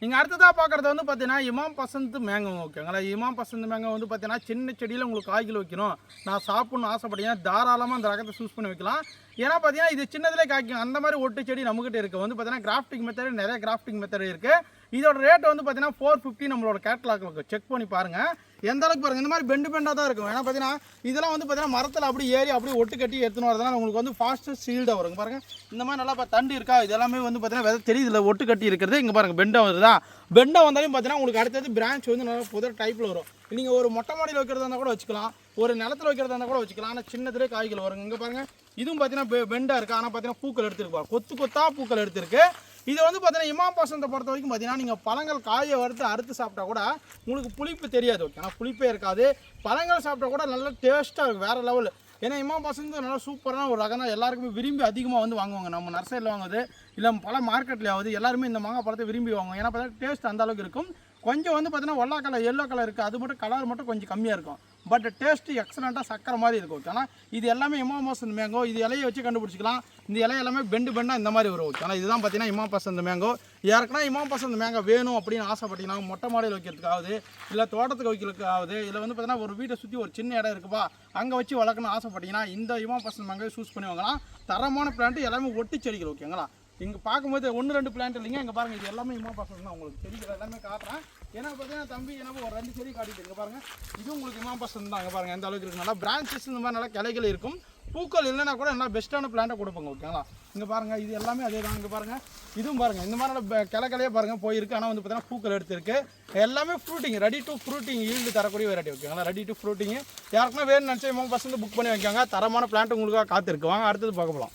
A: நீங்கள் அடுத்ததாக பார்க்குறது வந்து பார்த்தீங்கன்னா இமாம் பசந்த் மேங்கோ ஓகேங்களா இமாம் பசந்த் மேங்கோ வந்து பார்த்தீங்கன்னா சின்ன செடியில் உங்களுக்கு காய்கள் வைக்கணும். நான் சாப்பிட்ணும் ஆசைப்பட்டீங்கன்னா தாராளமாக அந்த ரகத்தை சூஸ் பண்ணி வைக்கலாம். ஏன்னா பார்த்தீங்கன்னா இது சின்னதிலே காய்க்கும். அந்த மாதிரி ஒட்டு செடி நம்மகிட்ட இருக்குது வந்து பார்த்தீங்கன்னா கிராஃப்டிங் மெத்தட் நிறைய கிராஃப்டிங் மெத்தட் இருக்குது இதோட ரேட் வந்து பார்த்தீங்கன்னா ஃபோர் ஃபிஃப்டி நம்மளோட கேட்லாக் செக் பண்ணி பாருங்கள் எந்த அளவுக்கு பாருங்கள் இந்த மாதிரி பெண்டு பெண்டாக தான் இருக்கும். ஏன்னா பார்த்தீங்கன்னா இதெல்லாம் வந்து பார்த்தீங்கன்னா மரத்தில் அப்படி ஏறி அப்படியே ஒட்டு கட்டி எடுத்துன்னு வரதுனால உங்களுக்கு வந்து ஃபாஸ்ட்டு சீல்டாக வருங்க பாருங்கள் இந்த மாதிரி நல்லா இப்போ தண்டு இருக்கா? இது எல்லாமே வந்து பார்த்தீங்கன்னா விதை தெரியுதுல ஒட்டு கட்டி இருக்கிறது. இங்கே பாருங்கள் பெண்டாக வருதா பெண்டாக வந்தாலும் பார்த்தீங்கன்னா உங்களுக்கு அடுத்தது பிரான்ச் வந்து நல்லா புதர் டைப்பில் வரும். நீங்கள் ஒரு மொட்டை மாடியில் வைக்கிறதா இருந்தால் கூட வச்சுக்கலாம். ஒரு நிலத்துல வைக்கிறதா இருந்தால் கூட வச்சுக்கலாம். ஆனால் சின்னதுலேயே காய்கள் வருங்க இங்கே பாருங்கள் இதுவும் பார்த்தீங்கன்னா பெ- பெண்டாக இருக்குது ஆனால் பார்த்தீங்கன்னா பூக்கள் எடுத்துருக்கு. கொத்து கொத்தாக பூக்கள் எடுத்திருக்கு. இது வந்து பார்த்தீங்கன்னா இமாம் பாசனத்தை பொறுத்த வரைக்கும் பார்த்தீங்கன்னா நீங்கள் பழங்கள் காய வறுத்து அறுத்து சாப்பிட்டா கூட உங்களுக்கு புளிப்பு தெரியாது ஓகே ஆனால் புளிப்பே இருக்காது. பழங்கள் சாப்பிட்டா கூட நல்லா டேஸ்ட்டாக இருக்கும் வேறு லெவல் ஏன்னா இமாம் பசந்த் நல்லா சூப்பரான ஒரு ரகம் தான் எல்லாருக்குமே விரும்பி அதிகமாக வந்து வாங்குவாங்க. நம்ம நர்சரியில் வாங்குவது இல்லை பல ஆகுது எல்லாருமே இந்த மாங்காய் பழத்தை விரும்பி வாங்குவோம் ஏன்னா பார்த்தீங்கன்னா டேஸ்ட் அந்த அளவுக்கு இருக்கும். கொஞ்சம் வந்து பார்த்தீங்கன்னா ஒல்லா கலர் எல்லோ கலர் இருக்குது அது மட்டும் கலர் மட்டும் கொஞ்சம் கம்மியாக இருக்கும். பட் டேஸ்ட் எக்ஸலண்ட்டாக சக்கரை மாதிரி இருக்கும் ஓகே ஆனால் இது எல்லாமே இமாமோசன் மேங்கோ இது இலையை வச்சு கண்டுபிடிச்சிக்கலாம். இந்த இலை எல்லாமே பெண்டு பெண்டாக இந்த மாதிரி வரும் ஓகே ஆனால் இதுதான் பார்த்தீங்கன்னா இமாம் பசந்த் மேங்கோ யாருக்குன்னா இமாம் பசந்த் மேங்கோ வேணும் அப்படின்னு ஆசைப்பட்டீங்கன்னா மொட்டை மாடியில் வைக்கிறதுக்காவது இல்லை தோட்டத்துக்கு வைக்கிறதுக்காவது இல்லை வந்து பார்த்தீங்கன்னா ஒரு வீட்டை சுற்றி ஒரு சின்ன இடம் இருக்குப்பா அங்கே வச்சு வளர்க்கணும்னு ஆசைப்பட்டீங்கன்னா இந்த இமாம் பசந்த் மேங்கோ சூஸ் பண்ணி வாங்கலாம். தரமான பிளான்ட்டு எல்லாமே ஒட்டி செடிகள் ஓகேங்களா இங்கே பார்க்கும்போது ஒன்று ரெண்டு பிளான்ட் இல்லைங்க. இங்கே பாருங்கள் இது எல்லாமே இமாம் பசங்க தான். உங்களுக்கு செடிகள் எல்லாமே காட்டுறேன். ஏன்னா பார்த்தீங்கன்னா தம்பி என்ன ஒரு ரெண்டு செடி காட்டிட்டு இருக்கு. பாருங்க. இது உங்களுக்கு இம்மா பசங்க தான். பாருங்க எந்த அளவுக்கு இருக்கு நல்லா பிரான்ச்சஸ் இந்த மாதிரி நல்லா கிளைகள் இருக்கும். பூக்கள் இல்லைன்னா கூட நல்லா பெஸ்ட்டான பிளான்ட்டை கொடுப்பாங்க ஓகேங்களா இங்கே பாருங்க இது எல்லாமே அதே தான். இங்கே பாருங்க இதுவும் பாருங்க இந்த மாதிரி நல்லா பெ- கிளை கிளையே பாருங்க போயிருக்கு. ஆனால் வந்து பார்த்தீங்கன்னா பூக்கள் எடுத்திருக்கு. எல்லாமே fruiting ready to fruiting yield தரக்கூடிய வெரைட்டி ஓகேங்களா ரெடி டு ஃப்ரூட்டிங் யாருக்குன்னா வேணும்னு நினச்சா இம்மா பசங்க புக் பண்ணி வைக்காங்க. தரமான பிளான்ட் உங்களுக்காக காத்திருக்கு. வாங்க அடுத்தது பார்க்க போகலாம்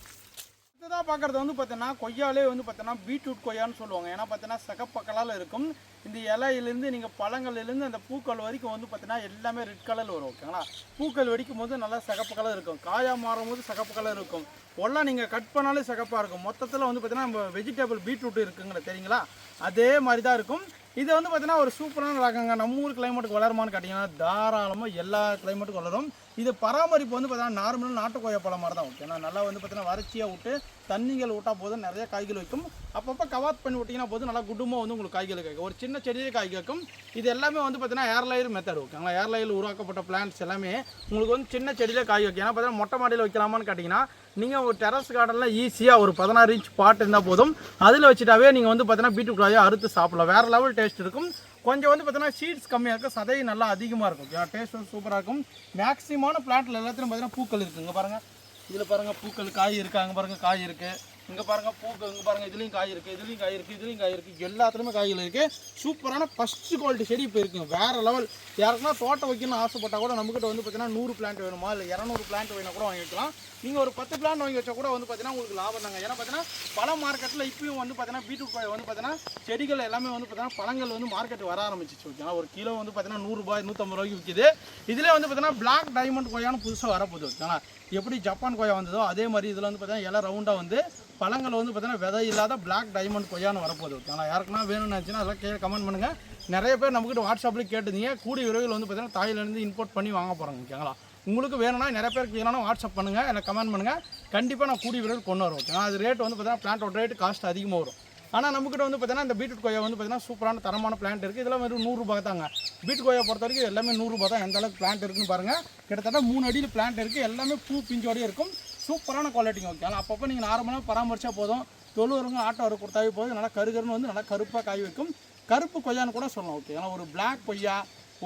A: அடுத்ததாக பார்க்குறது வந்து பார்த்தீங்கன்னா கொய்யாலே வந்து பார்த்தீங்கன்னா பீட்ரூட் கொய்யான்னு சொல்லுவாங்க. ஏன்னா பார்த்தீங்கன்னா சகப்பக்கலால் இருக்கும். இந்த இலையிலேருந்து நீங்கள் பழங்கள்லேருந்து அந்த பூக்கள் வரைக்கும் வந்து பார்த்தீங்கன்னா எல்லாமே ரெட் கலரில் வரும் ஓகேங்களா பூக்கள் வெடிக்கும் போது நல்லா சிகப்பு கலர் இருக்கும். காயாக மாறும் போது சிகப்பு கலர் இருக்கும். ஒல்லாம் நீங்கள் கட் பண்ணாலே சிகப்பாக இருக்கும். மொத்தத்தில் வந்து பார்த்தீங்கன்னா நம்ம வெஜிடபிள் பீட்ரூட் இருக்குங்கிற தெரியுங்களா? அதே மாதிரி தான் இருக்கும். இது வந்து பார்த்தீங்கன்னா ஒரு சூப்பரான ரகங்க நம்ம ஊர் கிளைமேட்டுக்கு வளருமான்னு கேட்டிங்கன்னா தாராளமாக எல்லா கிளைமேட்டுக்கும் வளரும். இது பராமரிப்பு வந்து பார்த்தீங்கன்னா நார்மலாக நாட்டு பழம் மாதிரி தான் ஓகேனா நல்லா வந்து பார்த்தீங்கன்னா வறட்சியாக விட்டு தண்ணிகள் விட்டால் போதும் நிறைய காய்கள் வைக்கும். அப்பப்போ கவாத் பண்ணி விட்டிங்கன்னா போதும் நல்லா குடும்பம் வந்து உங்களுக்கு காய்கள் கேட்கும் ஒரு சின்ன செடியிலே காய் கேட்கும் இது எல்லாமே வந்து பார்த்தீங்கன்னா ஏர்லையர் மெத்தட் ஓகேங்களா ஏர்லையில் உருவாக்கப்பட்ட பிளான்ஸ் எல்லாமே உங்களுக்கு வந்து சின்ன செடியிலே காய் வைக்கும். ஏன்னா பார்த்தீங்கன்னா மொட்டை மாடியில் வைக்கலாமான்னு கேட்டிங்கன்னா நீங்கள் ஒரு டெரஸ் கார்டனில் ஈஸியாக ஒரு பதினாறு இன்ச் பாட் இருந்தால் போதும். அதில் வச்சுட்டாவே நீங்கள் வந்து பார்த்தீங்கன்னா பீட்ரூட் காயை அறுத்து சாப்பிடலாம். வேறு லெவல் டேஸ்ட் இருக்கும். கொஞ்சம் வந்து பார்த்தீங்கன்னா சீட்ஸ் கம்மியாக இருக்கும். சதை நல்லா அதிகமாக இருக்கும். டேஸ்ட் வந்து சூப்பராக இருக்கும். மேக்ஸிமான பிளான்ட்டில் எல்லாத்துலையும் பார்த்தீங்கன்னா பூக்கள் இருக்குங்க பாருங்கள் இதில் பாருங்கள் பூக்கள் காய் இருக்குது அங்கே பாருங்கள் காய் இருக்குது இங்கே பாருங்கள் பூக்கள் இங்கே பாருங்கள் இதுலேயும் காய் இருக்குது இதுலேயும் காய் இருக்குது இதுலேயும் காய் இருக்குது எல்லாத்துலேயுமே காய்கள் இருக்குது சூப்பரான ஃபஸ்ட்டு குவாலிட்டி செடி இப்போ இருக்குங்க வேறு லெவல் யாருக்குன்னா தோட்டம் வைக்கணும்னு ஆசைப்பட்டால் கூட நம்மகிட்ட வந்து பார்த்தீங்கன்னா நூறு பிளான்ட் வேணுமா? இல்லை இரநூறு பிளான்ட் வேணும் கூட வாங்கிக்கலாம். நீங்கள் ஒரு பத்து பிளான் வாங்கி வச்சா கூட வந்து பார்த்தீங்கன்னா உங்களுக்கு லாபம் தாங்க. ஏன்னா பார்த்தீங்கன்னா பழம் மார்க்கெட்டில் இப்பயும் வந்து பார்த்தீங்கன்னா பீட்ரூட் காய் வந்து பார்த்தீங்கன்னா செடிகள் எல்லாமே வந்து பார்த்தீங்கன்னா பழங்கள் வந்து மார்க்கெட் வர ஆரம்பிச்சிச்சு. ஓகேங்களா ஒரு கிலோ வந்து பார்த்தீங்கன்னா நூறுரூபா நூற்றம்பது ரூபாய்க்கு விற்கிது இதில் வந்து பார்த்தீங்கன்னா பிளாக் டைமண்ட் கொய்யான்னு புதுசாக வரப்போகுது. ஓகேங்களா எப்படி ஜப்பான் கொய்யா வந்ததோ அதே மாதிரி இதில் வந்து பார்த்தீங்கன்னா எல்லாம் ரவுண்டாக வந்து பழங்கள் வந்து பார்த்தீங்கன்னா விதை இல்லாத பிளாக் டைமண்ட் கொய்யான்னு வரப்போகுது. ஓகேங்களா யாருக்குன்னா வேணும்னு நினச்சின்னா அதெல்லாம் கீழே கமெண்ட் பண்ணுங்கள் நிறைய பேர் நம்மக்கிட்ட வாட்ஸ்அப்பில் கேட்டுருந்தீங்க. கூடிய விரைவில் வந்து பார்த்தீங்கன்னா தாயிலேருந்து இம்போர்ட் பண்ணி வாங்க போகிறாங்க ஓகேங்களா? உங்களுக்கு வேணும்னா நிறைய பேருக்கு வேணும்னா வாட்ஸ்அப் பண்ணுங்கள் எனக்கு கமெண்ட் பண்ணுங்கள் கண்டிப்பாக நான் கூடிய விரைவில் கொண்டு வரும் ஓகேங்களா அது ரேட் வந்து பார்த்தீங்கன்னா பிளான்ட்டோட ரேட் காஸ்ட் அதிகமாக வரும். ஆனால் நம்மக்கிட்ட வந்து பார்த்தீங்கன்னா இந்த பீட்ரூட் கொய்யா வந்து பார்த்தீங்கன்னா சூப்பரான தரமான பிளான்ட் இருக்குது இதெல்லாம் வெறும் நூறுரூபா தாங்க. பீட் கொய்யா பொறுத்த வரைக்கும் எல்லாமே நூறுரூபா தான். எந்த அளவுக்கு பிளான்ட் இருக்குன்னு பாருங்கள் கிட்டத்தட்ட மூணு அடியில் பிளான்ட் இருக்குது எல்லாமே பூ பிஞ்சோடய இருக்கும். சூப்பரான குவாலிட்டிங்க ஓகே ஆனால் அப்பப்போ நீங்கள் நார்மலாக பராமரிச்சா போதும். தொழுவருங்க ஆட்டோ வர கொடுத்தாவே போதும். நல்லா கருகருன்னு வந்து நல்லா கருப்பாக காய் வைக்கும். கருப்பு கொய்யான்னு கூட சொல்லலாம் ஓகே ஏன்னா ஒரு பிளாக் கொய்யா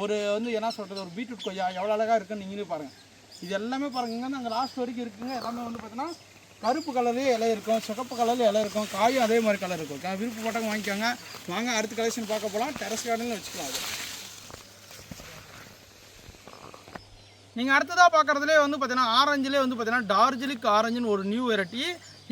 A: ஒரு வந்து என்ன சொல்கிறது ஒரு பீட்ரூட் கொய்யா எவ்வளோ அழகாக இருக்குன்னு நீங்களே பாருங்கள் இது எல்லாமே பாருங்க அங்கே லாஸ்ட் வரைக்கும் இருக்குங்க. எல்லாமே வந்து பார்த்தீங்கன்னா கருப்பு கலர்லேயே இலை இருக்கும் சிகப்பு கலர்லேயே இலை இருக்கும் காயும் அதே மாதிரி கலர் இருக்கும். விருப்பு விருப்பப்பட்டவங்க வாங்கிக்கோங்க. வாங்க அடுத்த கலெக்ஷன் பார்க்க போகலாம் டெரஸ் கார்டனில் வச்சுக்கலாம் அது. நீங்கள் அடுத்ததாக பார்க்குறதுலே வந்து பார்த்தீங்கன்னா ஆரஞ்சுலேயே வந்து பார்த்தீங்கன்னா டார்ஜிலிக் ஆரஞ்சுன்னு ஒரு நியூ வெரைட்டி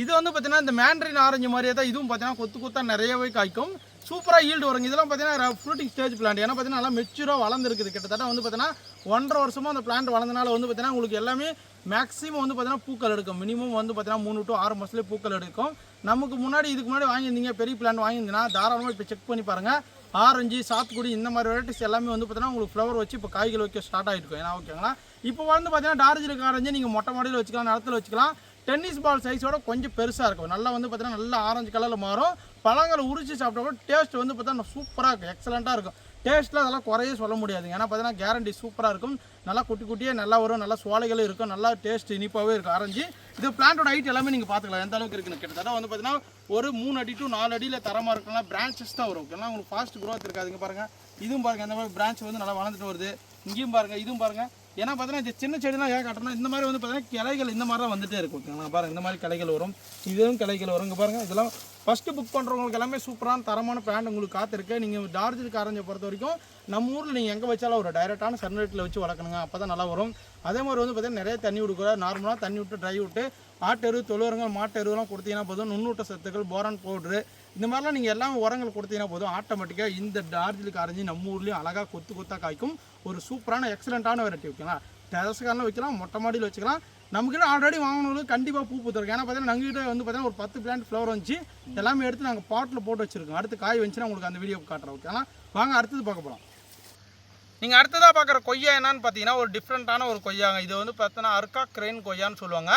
A: இது வந்து பார்த்தீங்கன்னா இந்த மேண்ட்ரின் ஆரஞ்சு மாதிரியே தான் இதுவும் பார்த்தீங்கன்னா கொத்து கொத்தாக நிறையவே காய்க்கும். சூப்பராக ஈல்டு வருங்க. இதெல்லாம் பார்த்தீங்கன்னா ஃப்ரூட்டிங் ஸ்டேஜ் பிளான்ட் ஏன்னா பார்த்தீங்கன்னா நல்லா மெச்சூராக வளர்ந்துருக்குது. கிட்டத்தட்ட வந்து பார்த்தீங்கன்னா ஒன்றரை வருஷமாக அந்த பிளான்ட் வளர்ந்தனால வந்து பார்த்தீங்கன்னா உங்களுக்கு எல்லாமே மேக்ஸிமம் வந்து பார்த்தீங்கன்னா பூக்கள் எடுக்கும். மினிமம் வந்து பார்த்தீங்கன்னா மூணு டு ஆறு மாதத்துலேயே பூக்கள் எடுக்கும். நமக்கு முன்னாடி இதுக்கு முன்னாடி வாங்கியிருந்தீங்க பெரிய பிளான்ட் வாங்கியிருந்தீங்கன்னா தாராளமாக இப்போ செக் பண்ணி பாருங்கள் ஆரஞ்சு சாத்துக்குடி இந்த மாதிரி வெரைட்டிஸ் எல்லாமே வந்து பார்த்தீங்கன்னா உங்களுக்கு ஃப்ளவர் வச்சு இப்போ காய்கள் வைக்க ஸ்டார்ட் ஆகிருக்கும் ஏன்னா ஓகேங்களா இப்போ வந்து பார்த்தீங்கன்னா டார்ஜிலிங் ஆரஞ்சு நீங்கள் மொட்டை மாடியில் வச்சுக்கலாம் நிலத்தில் வச்சுக்கலாம். டென்னிஸ் பால் சைஸோட கொஞ்சம் பெருசாக இருக்கும். நல்லா வந்து பார்த்தீங்கன்னா நல்லா ஆரஞ்சு கலரில் மாறும். பழங்களை உரிச்சு சாப்பிட்டா கூட டேஸ்ட் வந்து பார்த்தீங்கன்னா சூப்பராக இருக்கும். எக்ஸலண்ட்டாக இருக்கும். டேஸ்ட்டில் அதெல்லாம் குறைய சொல்ல முடியாது. ஏன்னா பார்த்தீங்கன்னா கேரண்டி சூப்பராக இருக்கும். நல்லா குட்டி குட்டியே நல்லா வரும். நல்லா சுவாலைகளும் இருக்கும். நல்லா டேஸ்ட் இனிப்பாகவே இருக்கும். ஆரஞ்சு இது பிளான்ட்டோட ஹைட் எல்லாமே நீங்கள் பார்த்துக்கலாம் எந்த அளவுக்கு இருக்குன்னு கிட்டத்தட்ட வந்து பார்த்தீங்கன்னா ஒரு மூணு அடி டு நாலு அடியில் தரமாக இருக்கலாம் பிரான்ச்சஸ் தான் வரும். ஓகேங்களா உங்களுக்கு ஃபாஸ்ட் க்ரோத் இருக்காதுங்க பாருங்கள் இதுவும் பாருங்கள் இந்த மாதிரி பிரான்ச் வந்து நல்லா வளர்ந்துட்டு வருது. இங்கேயும் பாருங்கள் இதுவும் பாருங்கள் ஏன்னா பார்த்தீங்கன்னா இந்த சின்ன செடிலாம் ஏன் காட்டுறோம்னா இந்த மாதிரி வந்து பார்த்தீங்கன்னா கிளைகள் இந்த மாதிரி தான் வந்துட்டே இருக்கும். ஓகேங்களா? பாருங்கள் இந்த மாதிரி கிளைகள் வரும். இதுவும் கிளைகள் வரும். இங்கே பாருங்கள் இதெல்லாம் ஃபஸ்ட்டு புக் பண்ணுறவங்களுக்கு எல்லாமே சூப்பரான தரமான பேண்ட் உங்களுக்கு காத்திருக்கு. நீங்கள் டார்ஜிலிங் ஆரஞ்சை பொறுத்த வரைக்கும் நம்ம ஊரில் நீங்கள் எங்கே வச்சாலும் ஒரு டைரெக்டான சன்லைட்டில் வச்சு வளர்க்கணுங்க. அப்போ தான் நல்லா வரும். அதே மாதிரி வந்து பார்த்தீங்கன்னா நிறைய தண்ணி விடுக்கிற நார்மலாக தண்ணி விட்டு ட்ரை விட்டு ஆட்டெரு தொழுவரங்கள் மாட்டெருவெல்லாம் கொடுத்தீங்கன்னா போதும். நுண்ணூட்ட சத்துக்கள் போரான் பவுட்ரு இந்த மாதிரிலாம் நீங்கள் எல்லாம் உரங்கள் கொடுத்தீங்கன்னா போதும். ஆட்டோமேட்டிக்காக இந்த டார்ஜிலுக்கு அரைஞ்சி நம்ம ஊர்லேயும் அழகாக கொத்து கொத்தாக காய்க்கும். ஒரு சூப்பரான எக்ஸலண்ட்டான வெரைட்டி வைக்கலாம். டெரஸ்காரில் வைக்கலாம் மொட்டை மாடியில் வச்சுக்கலாம். நம்மக்கிட்ட ஆல்ரெடி வாங்கினவங்களுக்கு கண்டிப்பாக பூ பூத்துருக்கு ஏன்னா பார்த்தீங்கன்னா எங்ககிட்ட வந்து பார்த்தீங்கன்னா ஒரு பத்து பிளான்ட் ஃப்ளவர் வந்துச்சு. எல்லாமே எடுத்து நாங்கள் பாட்டில் போட்டு வச்சுருக்கோம். அடுத்து காய் வந்துச்சுன்னா உங்களுக்கு அந்த வீடியோ காட்டுறோம் ஓகேனா வாங்க அடுத்தது பார்க்க போகலாம் நீங்கள் அடுத்ததாக பார்க்குற கொய்யா என்னன்னு பார்த்தீங்கன்னா ஒரு டிஃப்ரெண்ட்டான ஒரு கொய்யாங்க. இது வந்து பார்த்தீங்கன்னா அர்க்கா கிரெயின் கொய்யான்னு சொல்லுவாங்க.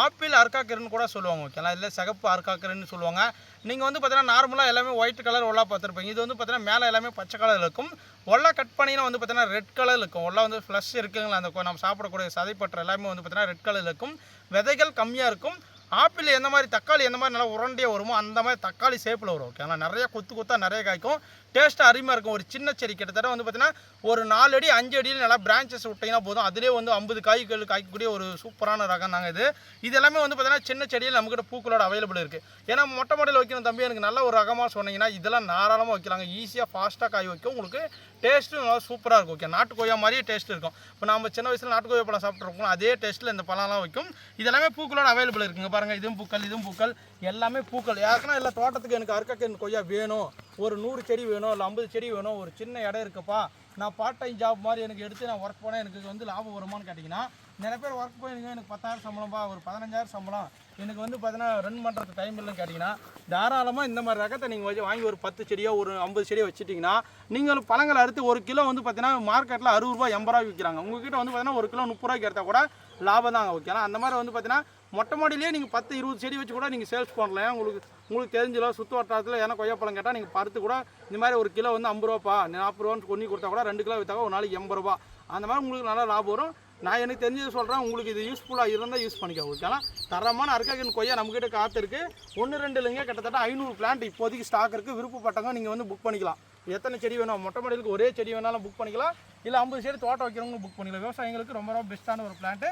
A: ஆப்பிள் அர்க்கா கூட சொல்லுவாங்க ஓகேங்களா? இல்லை சிகப்பு அர்க்கா சொல்லுவாங்க. நீங்கள் வந்து பார்த்தீங்கன்னா நார்மலாக எல்லாமே ஒயிட் கலர் ஒல்லா பார்த்துருப்பீங்க. இது வந்து பார்த்தீங்கன்னா மேலே எல்லாமே பச்சை கலர் இருக்கும். ஒல்லா கட் பண்ணினா வந்து பார்த்தீங்கன்னா ரெட் கலர் இருக்கும். ஒல்லா வந்து ஃப்ளஷ் இருக்குங்களா? அந்த நம்ம சாப்பிடக்கூடிய சதைப்பற்ற எல்லாமே வந்து பார்த்தீங்கன்னா ரெட் கலர் இருக்கும். விதைகள் கம்மியாக இருக்கும். ஆப்பிள் எந்த மாதிரி தக்காளி எந்த மாதிரி நல்லா உரண்டியாக வருமோ அந்த மாதிரி தக்காளி ஷேப்பில் வரும் ஓகேங்களா நிறைய கொத்து கொத்தா நிறைய காய்க்கும். டேஸ்ட்டு அருமையாக இருக்கும். ஒரு சின்ன செடி கிட்டத்தட்ட வந்து பார்த்தீங்கன்னா ஒரு நாலு அடி அஞ்சு அடியில் நல்லா பிரான்ச்சஸ் விட்டிங்கன்னா போதும். அதிலே வந்து ஐம்பது காய்கள் காய்க்கக்கூடிய ஒரு சூப்பரான ரகம் நாங்கள் இது. இது எல்லாமே வந்து பார்த்தீங்கன்னா சின்ன செடியில் நம்மக்கிட்ட பூக்களோட அவைலபிள் இருக்குது ஏன்னா மொட்டை மாடியில் வைக்கணும் தம்பி எனக்கு நல்ல ஒரு ரகமாக சொன்னீங்கன்னா இதெல்லாம் தாராளமாக வைக்கலாங்க. ஈஸியாக ஃபாஸ்ட்டாக காய் வைக்கும் உங்களுக்கு டேஸ்ட்டும் நல்லா சூப்பராக இருக்கும் ஓகே நாட்டு கொய்யா மாதிரியே டேஸ்ட் இருக்கும். இப்போ நம்ம சின்ன வயசில் நாட்டு கொய்யா பழம் சாப்பிட்ருக்கோம் அதே டேஸ்ட்டில் இந்த பழம்லாம் வைக்கும். இதெல்லாமே பூக்களோட அவைலபிள் இருக்குங்க பாருங்கள் இதுவும் பூக்கள் இதுவும் பூக்கள். எல்லாமே பூக்கள். யாருக்குன்னா இல்லை தோட்டத்துக்கு எனக்கு அறுக்கக்கன் கொய்யா வேணும். ஒரு நூறு செடி வேணும் இல்லை ஐம்பது செடி வேணும் ஒரு சின்ன இடம் இருக்குப்பா. நான் பார்ட் டைம் ஜாப் மாதிரி எனக்கு எடுத்து நான் ஒர்க் போனால் எனக்கு வந்து லாபம் வருமான்னு கேட்டிங்கன்னா நிறைய பேர் ஒர்க் போயிருங்க எனக்கு பத்தாயிரம் சம்பளம்பா ஒரு பதினஞ்சாயிரம் சம்பளம். எனக்கு வந்து பார்த்தீங்கன்னா ரன் பண்ணுறதுக்கு டைம் இல்லைன்னு கேட்டிங்கன்னா தாராளமாக இந்த மாதிரி ரகத்தை நீங்கள் வச்சு வாங்கி ஒரு பத்து செடியோ ஒரு ஐம்பது செடியோ வச்சுட்டிங்கன்னா நீங்கள் பழங்களை அறுத்து ஒரு கிலோ வந்து பார்த்தீங்கன்னா மார்க்கெட்டில் அறுபது ரூபா எண்பது ரூபா விற்கிறாங்க உங்ககிட்ட வந்து பார்த்தீங்கன்னா ஒரு கிலோ முப்பது ரூபாய்க்கு எடுத்தால் கூட லாபம் தாங்க ஓகேனா அந்த மாதிரி வந்து பார்த்தீங்கன்னா மொட்டை மாடியிலேயே நீங்கள் பத்து இருபது செடி வச்சு கூட நீங்கள் சேல்ஸ் பண்ணலாம். உங்களுக்கு உங்களுக்கு தெரிஞ்சிடும் சுற்று வட்டாரத்தில் ஏன்னா கொய்யாப்பழம் கேட்டால் நீங்கள் பருத்து கூட இந்த மாதிரி ஒரு கிலோ வந்து ஐம்பது ரூபாப்பா நாற்பது ரூபான்னு கொண்டு கொடுத்தா கூட ரெண்டு கிலோ விற்றா ஒரு நாளைக்கு எண்பது ரூபா. அந்த மாதிரி உங்களுக்கு நல்லா லாபம் வரும். நான் எனக்கு தெரிஞ்சது சொல்கிறேன் உங்களுக்கு இது யூஸ்ஃபுல்லாக இருந்தால் யூஸ் பண்ணிக்க ஓகேங்களா தரமான அருக்காக்கின் கொய்யா நம்மக்கிட்ட காத்திருக்கு. ஒன்று ரெண்டு இல்லைங்க கிட்டத்தட்ட ஐநூறு பிளான்ட் இப்போதைக்கு ஸ்டாக் இருக்குது விருப்பப்பட்டவங்க நீங்கள் வந்து புக் பண்ணிக்கலாம். எத்தனை செடி வேணும்? மொட்டை மாடிகளுக்கு ஒரே செடி வேணாலும் புக் பண்ணிக்கலாம். இல்லை ஐம்பது செடி தோட்டம் வைக்கிறவங்க புக் பண்ணிக்கலாம். விவசாயிகளுக்கு ரொம்ப ரொம்ப பெஸ்ட்டான ஒரு பிளான்ட்டு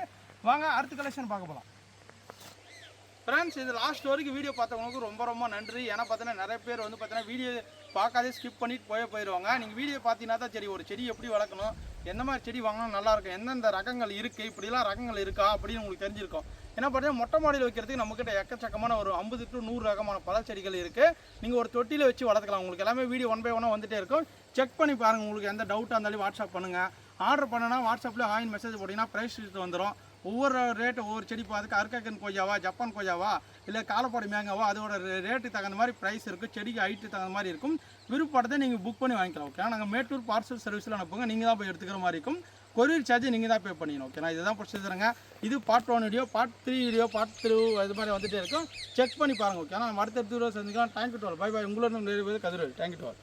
A: வாங்க அடுத்த கலெக்ஷன் பார்க்க போகலாம் ஃப்ரெண்ட்ஸ் இது லாஸ்ட் வரைக்கும் வீடியோ பார்த்தவங்களுக்கு ரொம்ப ரொம்ப நன்றி. ஏன்னா பார்த்தீங்கன்னா நிறைய பேர் வந்து பார்த்தீங்கன்னா வீடியோ பார்க்காதே ஸ்கிப் பண்ணிட்டு போயே போயிடுவாங்க நீங்கள் வீடியோ பார்த்தீங்கன்னா தான் சரி ஒரு செடி எப்படி வளர்க்கணும் எந்த மாதிரி செடி வாங்கினா நல்லா இருக்கும் எந்தெந்த ரகங்கள் இருக்குது இப்படிலாம் ரகங்கள் இருக்கா அப்படின்னு உங்களுக்கு தெரிஞ்சிருக்கும். ஏன்னா பார்த்தீங்கன்னா மொட்டை மாடியில் வைக்கிறதுக்கு நம்மக்கிட்ட எக்கச்சக்கமான ஒரு ஐம்பது டு நூறு ரகமான பழச்செடிகள் இருக்குது நீங்கள் ஒரு தொட்டியில் வச்சு வளர்த்துக்கலாம். உங்களுக்கு எல்லாமே வீடியோ ஒன் பை ஒன்னாக வந்துட்டே இருக்கும். செக் பண்ணி பாருங்கள் உங்களுக்கு எந்த டவுட்டாக இருந்தாலும் வாட்ஸ்அப் பண்ணுங்கள் ஆர்டர் பண்ணுன்னா வாட்ஸ்அப்பில் ஆயின் மெசேஜ் போட்டிங்கன்னா ப்ரைஸ் வந்துடும் ஒவ்வொரு ரேட்டு ஒவ்வொரு செடி பார்த்துக்கு அருக்கக்கன் கொய்யாவா ஜப்பான் கொய்யாவா இல்லை காலப்பாடி மேங்காவா அதோட ரேட்டுக்கு தகுந்த மாதிரி ப்ரைஸ் இருக்குது செடிக்கு ஹைட்டு தகுந்த மாதிரி இருக்கும். விருப்பப்பட்டதை நீங்கள் புக் பண்ணி வாங்கிக்கலாம் ஓகே நாங்கள் மேட்டூர் பார்சல் சர்வீஸில் அனுப்புங்க நீங்கள் தான் போய் எடுத்துக்கிற மாதிரி இருக்கும். கொரியர் சார்ஜ் நீங்கள் தான் பே பண்ணிக்கணும் ஓகேனா இதுதான் ப்ரொசீஜருங்க இது part one video part three video part through இது மாதிரி வந்துகிட்டே இருக்கும். செக் பண்ணி பாருங்கள் ஓகே நம்ம அடுத்த வீடியோ சந்திக்கலாம். தேங்க்யூ டுவல் பை பை உங்களோட தேங்க் தேங்க்யூ டுவல்